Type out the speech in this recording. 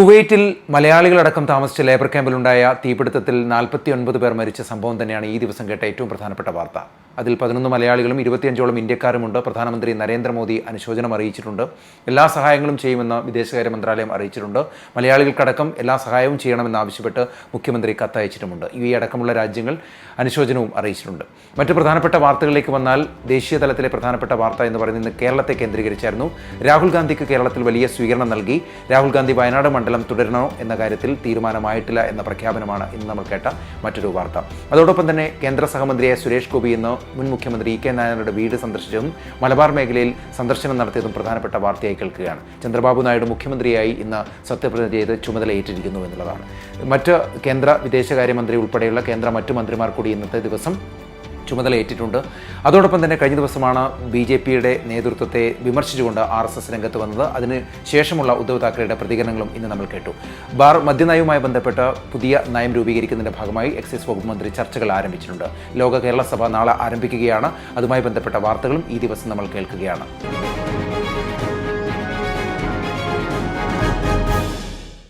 കുവൈറ്റിൽ മലയാളികളടക്കം താമസിച്ച ലേബർ ക്യാമ്പിലുണ്ടായ തീപിടുത്തത്തിൽ നാൽപ്പത്തി ഒൻപത് പേർ മരിച്ച സംഭവം തന്നെയാണ് ഈ ദിവസം കേട്ട ഏറ്റവും പ്രധാനപ്പെട്ട വാർത്ത. അതിൽ പതിനൊന്ന് മലയാളികളും ഇരുപത്തിയഞ്ചോളം ഇന്ത്യക്കാരുമുണ്ട്. പ്രധാനമന്ത്രി നരേന്ദ്രമോദി അനുശോചനം അറിയിച്ചിട്ടുണ്ട്. എല്ലാ സഹായങ്ങളും ചെയ്യുമെന്ന് വിദേശകാര്യ മന്ത്രാലയം അറിയിച്ചിട്ടുണ്ട്. മലയാളികൾക്കടക്കം എല്ലാ സഹായവും ചെയ്യണമെന്നാവശ്യപ്പെട്ട് മുഖ്യമന്ത്രി കത്തയച്ചിട്ടുമുണ്ട്. ഈ അടക്കമുള്ള രാജ്യങ്ങൾ അനുശോചനവും അറിയിച്ചിട്ടുണ്ട്. മറ്റു പ്രധാനപ്പെട്ട വാർത്തകളിലേക്ക് വന്നാൽ ദേശീയ തലത്തിലെ പ്രധാനപ്പെട്ട വാർത്ത എന്ന് പറയുന്നത് കേരളത്തെ കേന്ദ്രീകരിച്ചായിരുന്നു. രാഹുൽ ഗാന്ധിക്ക് കേരളത്തിൽ വലിയ സ്വീകരണം നൽകി. രാഹുൽ ഗാന്ധി വയനാട് മണ്ഡലം തുടരണോ എന്ന കാര്യത്തിൽ തീരുമാനമായിട്ടില്ല എന്ന പ്രഖ്യാപനമാണ് ഇന്ന് നമ്മൾ കേട്ട മറ്റൊരു വാർത്ത. അതോടൊപ്പം തന്നെ കേന്ദ്ര സഹമന്ത്രിയായ സുരേഷ് ഗോപി ഇന്ന് മുൻ മുഖ്യമന്ത്രി ഇ കെ നായരുടെ വീട് സന്ദർശിച്ചതും മലബാർ മേഖലയിൽ സന്ദർശനം നടത്തിയതും പ്രധാനപ്പെട്ട വാർത്തയായി കേൾക്കുകയാണ്. ചന്ദ്രബാബു നായിഡു മുഖ്യമന്ത്രിയായി ഇന്ന് സത്യപ്രതിജ്ഞ ചെയ്ത് ചുമതല ഏറ്റിരിക്കുന്നു എന്നുള്ളതാണ്. മറ്റ് കേന്ദ്ര വിദേശകാര്യമന്ത്രി ഉൾപ്പെടെയുള്ള കേന്ദ്ര മറ്റു മന്ത്രിമാർ കൂടി ഇന്നത്തെ ദിവസം ചുമതലയേറ്റിട്ടുണ്ട്. അതോടൊപ്പം തന്നെ കഴിഞ്ഞ ദിവസമാണ് ബി ജെ പിയുടെ നേതൃത്വത്തെ വിമർശിച്ചുകൊണ്ട് ആർ എസ് എസ് രംഗത്ത് വന്നത്. അതിന് ശേഷമുള്ള ഉദ്ധവ് താക്കറെയുടെ പ്രതികരണങ്ങളും ഇന്ന് നമ്മൾ കേട്ടു. ബാർ മദ്യനയവുമായി ബന്ധപ്പെട്ട് പുതിയ നയം രൂപീകരിക്കുന്നതിന്റെ ഭാഗമായി എക്സൈസ് വകുപ്പ് മന്ത്രി ചർച്ചകൾ ആരംഭിച്ചിട്ടുണ്ട്. ലോക കേരള സഭ നാളെ ആരംഭിക്കുകയാണ്. അതുമായി ബന്ധപ്പെട്ട വാർത്തകളും ഈ ദിവസം നമ്മൾ കേൾക്കുകയാണ്.